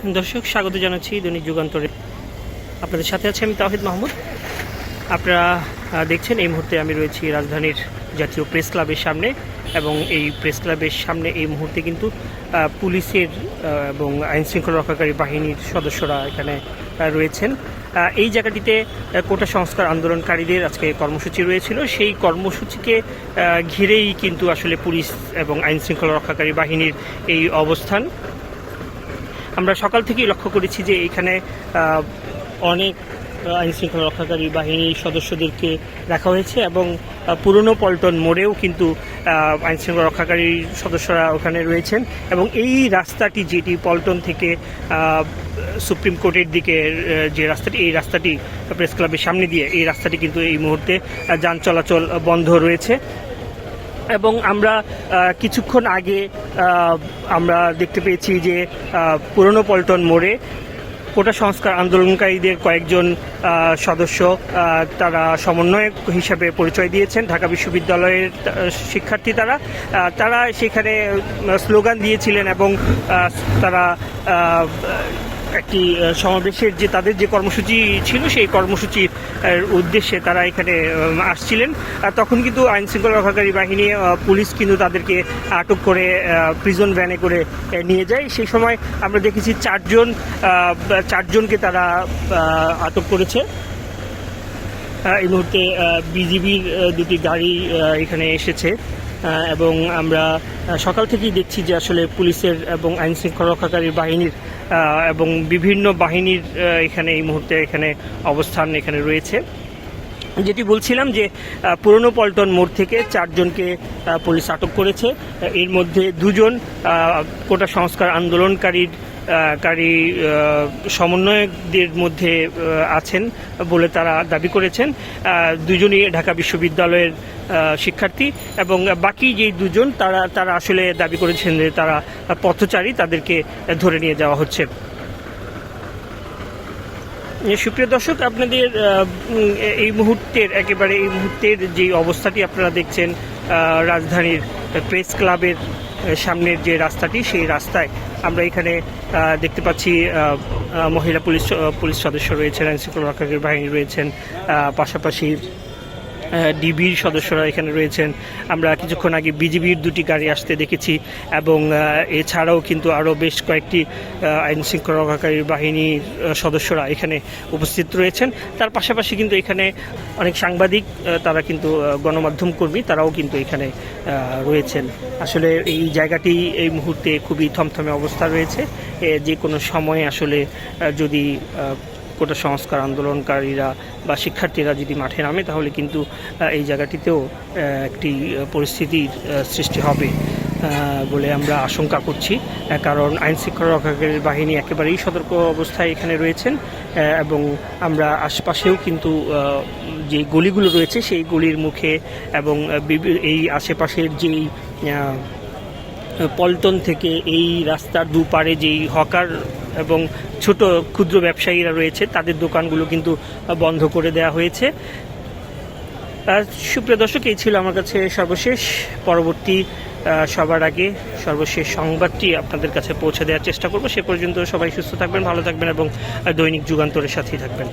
দর্শক, স্বাগত জানাচ্ছি দৈনিক যুগান্তরে। আপনাদের সাথে আছে আমি তাহিদ মাহমুদ। আপনারা দেখছেন, এই মুহূর্তে আমি রয়েছি রাজধানীর জাতীয় প্রেস ক্লাবের সামনে এবং এই প্রেস ক্লাবের সামনে এই মুহূর্তে কিন্তু পুলিশের এবং আইন শৃঙ্খলা রক্ষাকারী বাহিনীর সদস্যরা এখানে রয়েছেন। এই জায়গাটিতে কোটা সংস্কার আন্দোলনকারীদের আজকে কর্মসূচি রয়েছিল। সেই কর্মসূচিকে ঘিরেই কিন্তু আসলে পুলিশ এবং আইন শৃঙ্খলা রক্ষাকারী বাহিনীর এই অবস্থান। আমরা সকাল থেকেই লক্ষ্য করেছি যে এখানে অনেক আইন শৃঙ্খলা রক্ষাকারী বাহিনীর সদস্যদেরকে রাখা হয়েছে এবং পুরনো পল্টন মোড়েও কিন্তু আহ, আইন শৃঙ্খলা রক্ষাকারী সদস্যরা ওখানে রয়েছেন এবং এই রাস্তাটি যেটি পল্টন থেকে সুপ্রিম কোর্টের দিকে যে রাস্তাটি এই রাস্তাটি প্রেস ক্লাবের সামনে দিয়ে এই রাস্তাটি কিন্তু এই মুহূর্তে যান চলাচল বন্ধ রয়েছে। এবং আমরা কিছুক্ষণ আগে আমরা দেখতে পেয়েছি যে পুরনো পল্টন মোড়ে কোটা সংস্কার আন্দোলনকারীদের কয়েকজন সদস্য তারা সমন্বয়ক হিসাবে পরিচয় দিয়েছেন। ঢাকা বিশ্ববিদ্যালয়ের শিক্ষার্থী তারা। তারা সেখানে স্লোগান দিয়েছিলেন এবং তারা একটি সমাবেশের যে তাদের যে কর্মসূচি ছিল, সেই কর্মসূচির উদ্দেশ্যে তারা এখানে আসছিলেন। তখন কিন্তু আইন শৃঙ্খলা রক্ষাকারী বাহিনী পুলিশ কিন্তু তাদেরকে আটক করে প্রিজন ভ্যানে করে নিয়ে যায়। সেই সময় আমরা দেখেছি চারজন চারজনকে তারা আটক করেছে। এই মুহূর্তে বিজিবির দুটি গাড়ি এখানে এসেছে। এবং আমরা সকাল থেকেই দেখছি যে আসলে পুলিশের এবং আইন শৃঙ্খলা রক্ষাকারী বাহিনীর এবং বিভিন্ন বাহিনীর এখানে এই মুহূর্তে এখানে অবস্থান এখানে রয়েছে। যেটি বলছিলাম যে পুরনো পল্টন মোড় থেকে চারজনকে পুলিশ আটক করেছে। এর মধ্যে দুজন কোটা সংস্কার আন্দোলনকারীর কারী সমন্বয়কদের মধ্যে আছেন বলে তারা দাবি করেছেন। দুজনই ঢাকা বিশ্ববিদ্যালয়ের শিক্ষার্থী এবং বাকি যে দুজন, তারা তারা আসলে দাবি করেছেন যে তারা পথচারী, তাদেরকে ধরে নিয়ে যাওয়া হচ্ছে। সুপ্রিয় দর্শক, আপনাদের এই মুহূর্তের, একেবারে এই মুহূর্তের যে অবস্থাটি আপনারা দেখছেন রাজধানীর প্রেস ক্লাবের সামনের যে রাস্তাটি, সেই রাস্তায় আমরা এখানে দেখতে পাচ্ছি মহিলা পুলিশ পুলিশ সদস্য রয়েছেন, আইনশৃঙ্খলা রক্ষাকারী বাহিনী রয়েছেন পাশাপাশি ডিবির সদস্যরা এখানে রয়েছেন। আমরা কিছুক্ষণ আগে বিজিবির দুটি গাড়ি আসতে দেখেছি এবং এছাড়াও কিন্তু আরও বেশ কয়েকটি আইন শৃঙ্খলা রক্ষাকারী বাহিনীর সদস্যরা এখানে উপস্থিত রয়েছেন। তার পাশাপাশি কিন্তু এখানে অনেক সাংবাদিক তারা কিন্তু গণমাধ্যম কর্মী, তারাও কিন্তু এখানে রয়েছেন। আসলে এই জায়গাটি এই মুহূর্তে খুবই থমথমে অবস্থা রয়েছে। যে কোনো সময়ে আসলে যদি কোটা সংস্কার আন্দোলনকারীরা বা শিক্ষার্থীরা যদি মাঠে নামে, তাহলে কিন্তু এই জায়গাটিতেও একটি পরিস্থিতির সৃষ্টি হবে বলে আমরা আশঙ্কা করছি। কারণ আইন শৃঙ্খলা রক্ষাকারী বাহিনী একেবারেই সতর্ক অবস্থায় এখানে রয়েছেন এবং আমরা আশপাশেও কিন্তু যে গলিগুলো রয়েছে, সেই গলির মুখে এবং এই আশেপাশের যেই পল্টন থেকে এই রাস্তার দুপারে যেই হকার এবং ছোট ক্ষুদ্র ব্যবসায়ীরা রয়েছে, তাদের দোকানগুলো কিন্তু বন্ধ করে দেওয়া হয়েছে। সুপ্রিয় দর্শক, এই ছিল আমার কাছে সর্বশেষ। পরবর্তী সবার আগে সর্বশেষ সংবাদটি আপনাদের কাছে পৌঁছে দেওয়ার চেষ্টা করব। সে পর্যন্ত সবাই সুস্থ থাকবেন, ভালো থাকবেন এবং দৈনিক যুগান্তরের সাথেই থাকবেন।